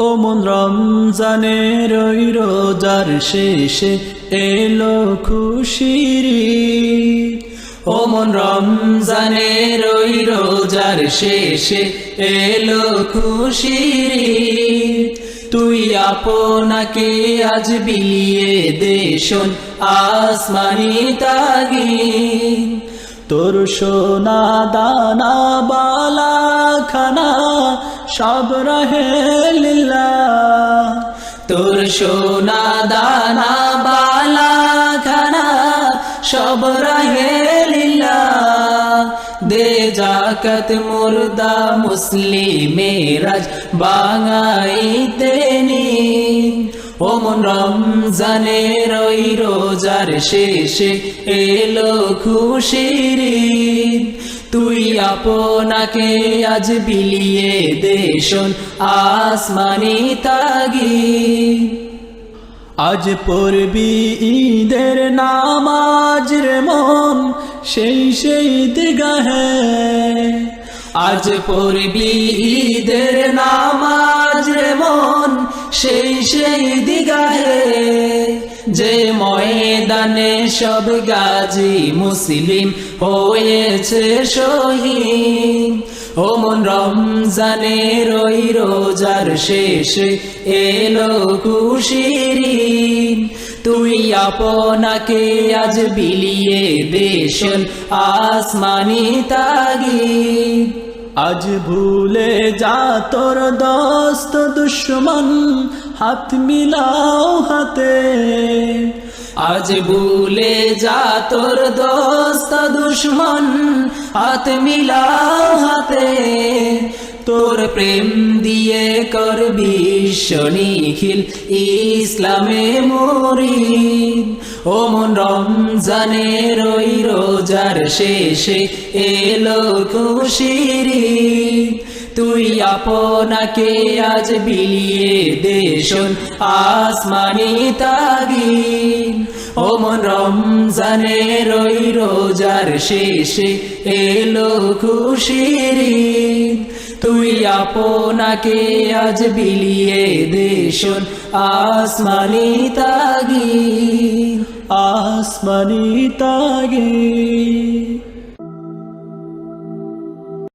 মন রমজানের ওই রোজার শেষে এলো খুশির। ও মন রমজানের ওই রোজার শেষে এলো খুশির তুই আপনাকে আজ বিলিয়ে দেশন আসমানি তাগিন তোর সোনা দানা খানা সব রহে লীলা তোর সোনা দানা, বালা খানা সব রহে লীলা দে জাকত মুর্দা মুসলিমেরাজ বাঙাইতে নি। ও মন রমজানের ওই রোজার শেষে এলো খুশির। তুই আপনাকে আজ বিলিয়ে দেশন আসমানি তাগি। আজ পড়বি ঈদের নামাজ রে মন, সেই সেই দিগাহে। আজ পড়বি ঈদের নামাজ রে মন, সেই সেই দিগাহে। যে ময়দানে সব গাজী মুসলিম হয়েছে শহীদ ও মন রমজানের ওই রোজার শেষে এলো খুশির। তুই আপনাকে আজ বিলিয়ে দেশন আসমানি তাগিদ আজ ভুলে যা তোর দস্ত দুশ্মন, হাত মিলাও হাতে। আজ ভুলে যা তোর দস্ত দুশ্মন, হাত মিলাও হাতে। তোর প্রেম দিয়ে কর বিশ্ব নিখিল, ইসলামে মরিদ ও মন রমজানের ওই রোজার শেষে এলো খুশির। তুই আপনাকে আজ বিলিয়ে দেশন আসমানি তাগি ও মন রমজানের ওই রোজার শেষে এলো খুশির। তুই আপনাকে আজ বিলিয়ে দেশন আসমানি তাগি আসমানি তাগি